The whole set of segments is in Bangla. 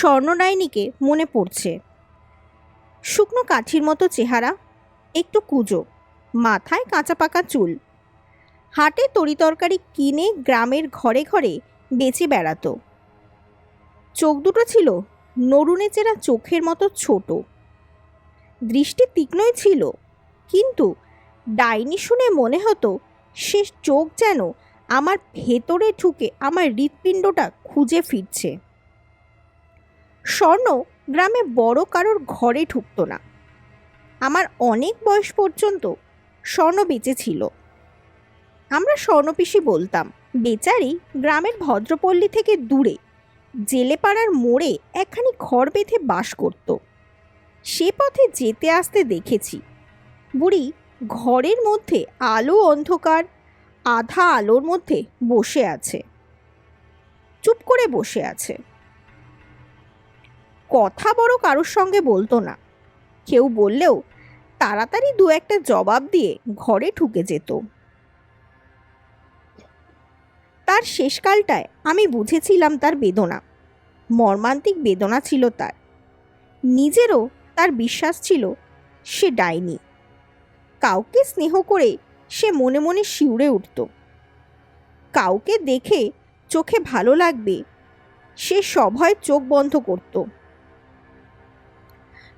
স্বর্ণডাইনিকে মনে পড়ছে। শুকনো কাঠির মতো চেহারা, একটু কুজো, মাথায় কাঁচা পাকা চুল। হাটে তরিতরকারি কিনে গ্রামের ঘরে ঘরে বেঁচে বেড়াতো। চোখ দুটো ছিল নরুনে চেরা চোখের মতো ছোট। দৃষ্টি তীক্ষ্ণই ছিল, কিন্তু ডাইনি শুনে মনে হতো সে চোখ যেন আমার ভেতরে ঢুকে আমার হৃৎপিণ্ডটা খুঁজে ফিরছে। স্বর্ণ গ্রামে বড় কারোর ঘরে ঢুকতো না। আমার অনেক বয়স পর্যন্ত স্বর্ণ বেঁচে ছিল। আমরা স্বর্ণপিসি বলতাম, বেচারি গ্রামের ভদ্রপল্লী থেকে দূরে, জেলেপাড়ার মোড়ে একখানি ঘর বেঁধে বাস করত। সে পথে যেতে আসতে দেখেছি। বুড়ি ঘরের মধ্যে আলো অন্ধকার, আধা আলোর মধ্যে বসে আছে। চুপ করে বসে আছে। কথা বড় কারোর সঙ্গে বলতো না। কেউ বললেও তাড়াতাড়ি দু একটা জবাব দিয়ে ঘরে ঢুকে যেত। তার শেষকালটায় আমি বুঝেছিলাম তার বেদনা। মর্মান্তিক বেদনা ছিল তার। নিজেরও তার বিশ্বাস ছিল সে ডাইনি। কাউকে স্নেহ করে সে মনে মনে শিউরে উঠত। কাউকে দেখে চোখে ভালো লাগবে সে সভয় চোখ বন্ধ করত।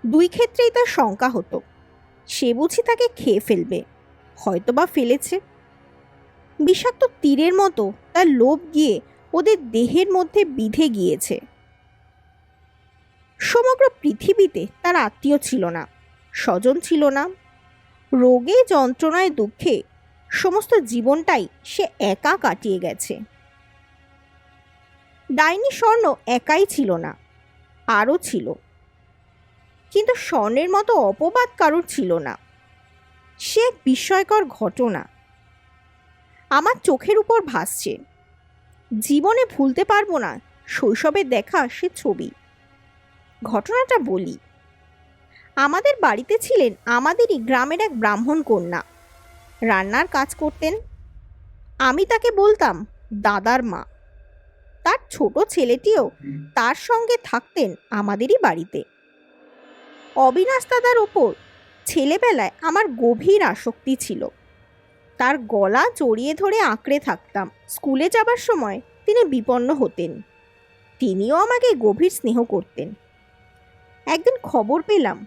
দুই ক্ষেত্রেই তার শঙ্কা হতো। সে বুঝি তাকে খেয়ে ফেলবে, হয়তোবা ফেলেছে। বিষাক্ত তীরের মতো তার লোভ গিয়ে ওদের দেহের মধ্যে বিধে গিয়েছে। সমগ্র পৃথিবীতে তার আত্মীয় ছিল না, স্বজন ছিল না। রোগে, যন্ত্রণায়, দুঃখে সমস্ত জীবনটাই সে একা কাটিয়ে গেছে। ডাইনি স্বর্ণ একাই ছিল না, আরও ছিল। কিন্তু স্বর্ণের মতো অপবাদ কারোর ছিল না। সে এক বিস্ময়কর ঘটনা। আমার চোখের উপর ভাসছে। জীবনে ভুলতে পারব না, শৈশবে দেখা সে ছবি। ঘটনাটা বলি। আমাদের বাড়িতে ছিলেন আমাদেরই গ্রামের এক ব্রাহ্মণ কন্যা। রান্নার কাজ করতেন। আমি তাকে বলতাম, দাদার মা। তার ছোট ছেলেটিও তার সঙ্গে থাকতেন আমাদেরই বাড়িতে। অবিনাশ দাদার ওপর ছেলেবেলায় আমার গভীর আসক্তি ছিল। তার গলা জড়িয়ে ধরে আঁকড়ে থাকতাম। স্কুলে যাবার সময় তিনি বিপন্ন হতেন। তিনিও আমাকে গভীর স্নেহ করতেন। একদিন খবর পেলাম,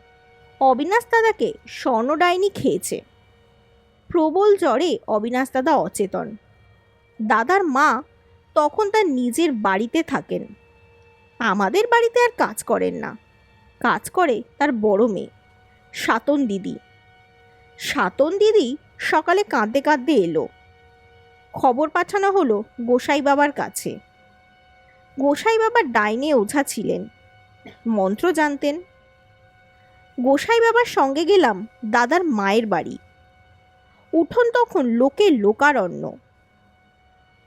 অবিনাশ দাদাকে স্বর্ণডাইনি খেয়েছে। প্রবল জ্বরে অবিনাশ দাদা অচেতন। দাদার মা তখন তার নিজের বাড়িতে থাকেন। আমাদের বাড়িতে আর কাজ করেন না। কাজ করে তার বড় মেয়ে, সাতন দিদি। সাতন দিদি সকালে কাঁদতে কাঁদতে এলো। খবর পাঠানো হলো গোসাই বাবার কাছে। গোসাই বাবার ডাইনে ওঝা ছিলেন। মন্ত্র জানতেন। গোসাই বাবার সঙ্গে গেলাম দাদার মায়ের বাড়ি। উঠোন তখন লোকে লোকারণ্য।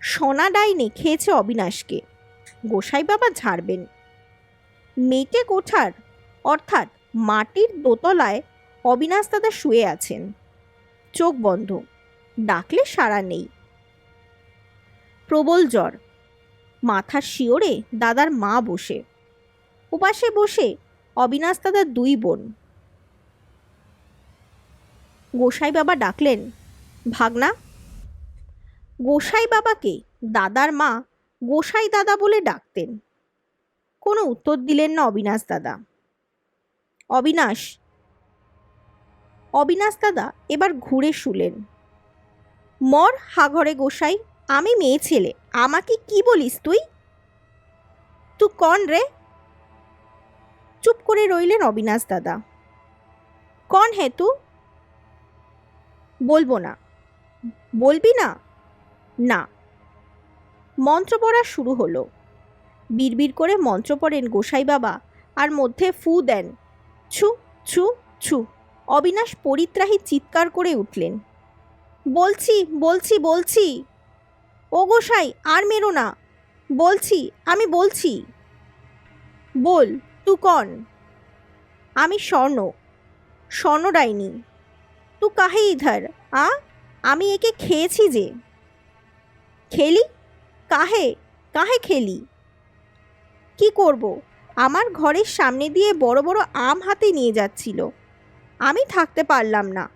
সোনা ডাইনে খেয়েছে অবিনাশকে। গোসাই বাবা ঝাড়বেন। মেটে কোঠার অর্থাৎ মাটির দোতলায় অবিনাশ দাদা শুয়ে আছেন। চোখ বন্ধ, ডাকলে সাড়া নেই। প্রবল জ্বর, মাথার শিওরে দাদার মা বসে। উপাসে বসে অবিনাশ দাদার দুই বোন। গোসাই বাবা ডাকলেন, ভাগনা, গোসাই বাবাকে দাদার মা গোসাই দাদা বলে ডাকতেন। কোনো উত্তর দিলেন না অবিনাশ দাদা। অবিনাশ। অবিনাশ দাদা, এবার ঘুরে শুলেন। মর হাঘরে গোসাই, আমি মেয়ে ছেলে, আমাকে কি বলিস তুই? তুই কন রে? চুপ করে রইলেন অবিনাশ দাদা। কন হে তু? বলব না। বলবি না? না। মন্ত্র পড়া শুরু হলো। বিড়বিড় করে মন্ত্র পড়েন গোসাই বাবা, আর মধ্যে ফু দেন। ছু ছু ছু। অবিনাশ পরিত্রাহী চিৎকার করে উঠলেন। বলছি বলছি বলছি। ও গোসাই আর মেরো না। বলছি, আমি বলছি। বল, তু কন? আমি স্বর্ণ। স্বর্ণ ডাইনি। তু কাহে ইধার, আ? আমি একে খেয়েছি যে। খেলি? কাহে? কাহে খেলি? কি করব? আমার ঘরের সামনে দিয়ে বড় বড় আম হাতে নিয়ে যাচ্ছিল। আমি থাকতে পারলাম না।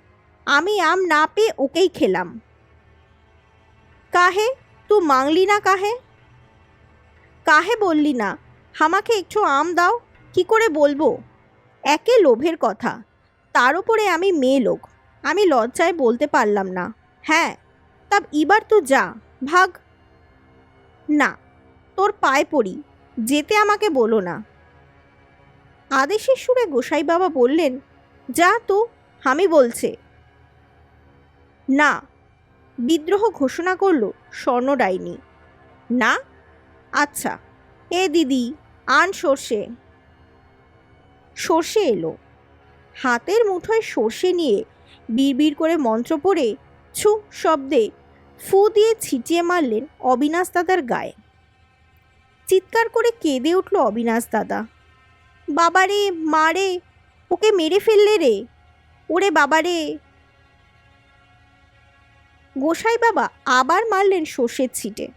আমি আম না পেয়ে ওকেই খেলাম। কাহে, তু মাংলি না কাহে? কাহে বললি না। আমাকে একটু আম দাও, কি করে বলব? একে লোভের কথা। তার উপরে আমি মেয়ে লোক। আমি লজ্জায় বলতে পারলাম না। হ্যাঁ তব এবার তো যা, ভাগ। না, তোর পায়ে পড়ি। যেতে আমাকে বলো না। আদেশের সুরে গোসাই বাবা বললেন, যা তো, আমি বলছে। না। বিদ্রোহ ঘোষণা করল স্বর্ণ ডাইনি। না? আচ্ছা এ দিদি, আন সর্ষে। সর্ষে এলো। হাতের মুঠোয় সর্ষে নিয়ে বিড়বিড় করে মন্ত্র পড়ে ছু শব্দে ফু দিয়ে ছিটিয়ে মারলেন অবিনাশ দাদার গায়ে। চিৎকার করে কেঁদে উঠল অবিনাশ দাদা। বাবারে, মারে, ওকে মেরে ফেললে রে। ওরে বাবারে। গোসাই বাবা আবার মারলেন সর্ষের ছিটে।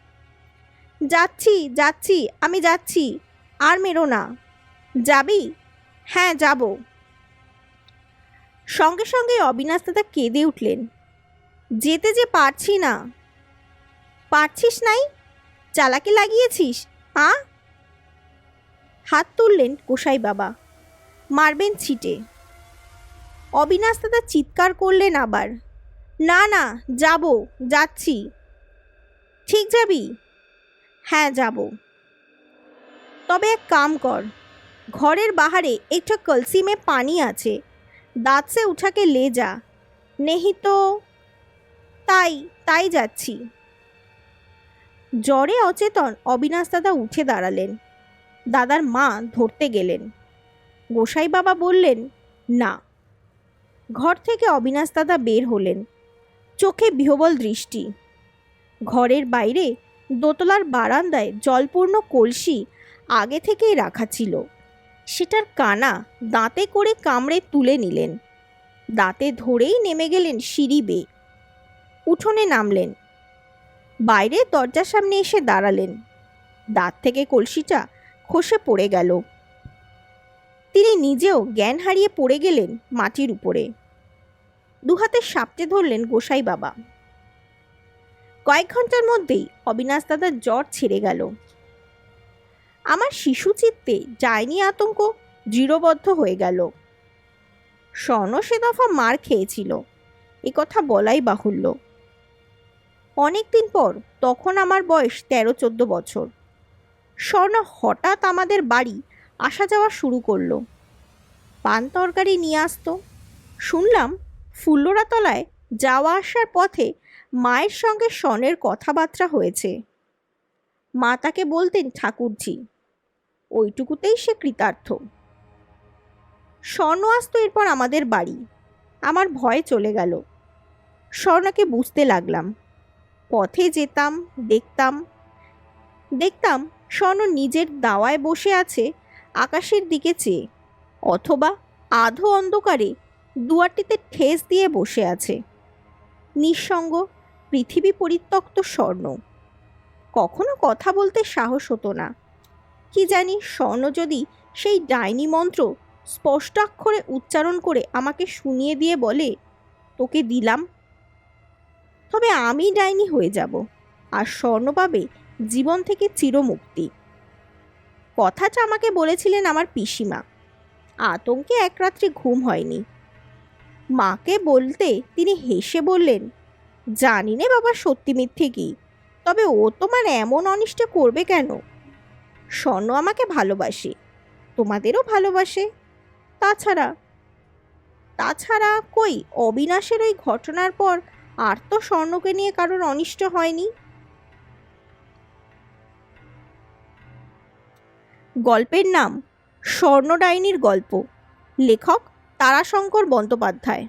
যাচ্ছি যাচ্ছি, আমি যাচ্ছি, আর মেরো না। যাবি? হ্যাঁ যাব। সঙ্গে সঙ্গে অবিনাশ দাদা কেঁদে উঠলেন। যেতে যে পারছি না। পারছিস নাই? চালাকি লাগিয়েছিস, আ? হাত তুললেন গোসাই বাবা। মারবেন ছিটে। অবিনাশ দাদা চিৎকার করলেন আবার। না না, যাব, যাচ্ছি। ঠিক যাবি? হ্যাঁ যাব। তবে এক কাম কর, ঘরের বাহারে একটা কলসি মে পানি আছে দাঁত সে উঠাকে লে যা, নেহি তো তাই তাই যাচ্ছি। জ্বরে অচেতন অবিনাশ দাদা উঠে দাঁড়ালেন। দাদার মা ধরতে গেলেন। গোসাই বাবা বললেন, না। ঘর থেকে অবিনাশ দাদা বের হলেন। চোখে বিহবল দৃষ্টি। ঘরের বাইরে দোতলার বারান্দায় জলপূর্ণ কলসি আগে থেকেই রাখা ছিল। সেটার কানা দাঁতে করে কামড়ে তুলে নিলেন। দাঁতে ধরেই নেমে গেলেন সিঁড়ি বেয়ে। উঠোনে নামলেন। বাইরে দরজার সামনে এসে দাঁড়ালেন। দাঁত থেকে কলসিটা খসে পড়ে গেল। তিনি নিজেও জ্ঞান হারিয়ে পড়ে গেলেন মাটির উপরে। দুহাতে সাপটে ধরলেন গোসাই বাবা। কয়েক ঘণ্টার মধ্যেই অবিনাশ দাদার জ্বর ছেড়ে গেল। আমার শিশু চিত্তে যায়নি আতঙ্ক, দৃঢ়বদ্ধ হয়ে গেল। স্বর্ণ সে দফা মার খেয়েছিল, এ কথা বলাই বাহুল্য। অনেক দিন পর, তখন আমার বয়স তেরো চোদ্দ বছর। স্বর্ণ হঠাৎ আমাদের বাড়ি আসা যাওয়া শুরু করল। পান তরকারি নিয়ে আসতো। শুনলাম ফুল্লরাতলায় যাওয়া আসার পথে মায়ের সঙ্গে স্বর্ণের কথাবার্তা হয়েছে। মা তাকে বলতেন, ঠাকুরজি, ওইটুকুতেই সে কৃতার্থ। স্বর্ণ আসতো এরপর আমাদের বাড়ি। আমার ভয় চলে গেল। স্বর্ণকে বুঝতে লাগলাম। পথে যেতাম, দেখতাম দেখতাম স্বর্ণ নিজের দাওয়ায় বসে আছে আকাশের দিকে চেয়ে, অথবা আধো অন্ধকারে দুয়ারটিতে ঠেস দিয়ে বসে আছে। নিঃসঙ্গ পৃথিবী পরিত্যক্ত স্বর্ণ। কখনো কথা বলতে সাহস হতো না। কি জানি স্বর্ণ যদি সেই ডাইনি মন্ত্র স্পষ্টাক্ষরে উচ্চারণ করে আমাকে শুনিয়ে দিয়ে বলে, তোকে দিলাম। তবে আমি ডাইনি হয়ে যাব। আর স্বর্ণ পাবে জীবন থেকে চিরমুক্তি। কথাটা আমাকে বলেছিলেন আমার পিসিমা। আতঙ্কে এক রাত্রে ঘুম হয়নি। মাকে বলতে তিনি হেসে বললেন, জানি নে বাবা সত্যি মিথ্যে কি, তবে ও তোমার এমন অনিষ্ট করবে কেন? স্বর্ণ আমাকে ভালোবাসে, তোমাদেরও ভালোবাসে। তাছাড়া তাছাড়া কই অবিনাশের ওই ঘটনার পর আর তো স্বর্ণকে নিয়ে কারোর অনিষ্ট হয়নি? গল্পের নাম স্বর্ণডাইনির গল্প। লেখক তারাশঙ্কর বন্দ্যোপাধ্যায়।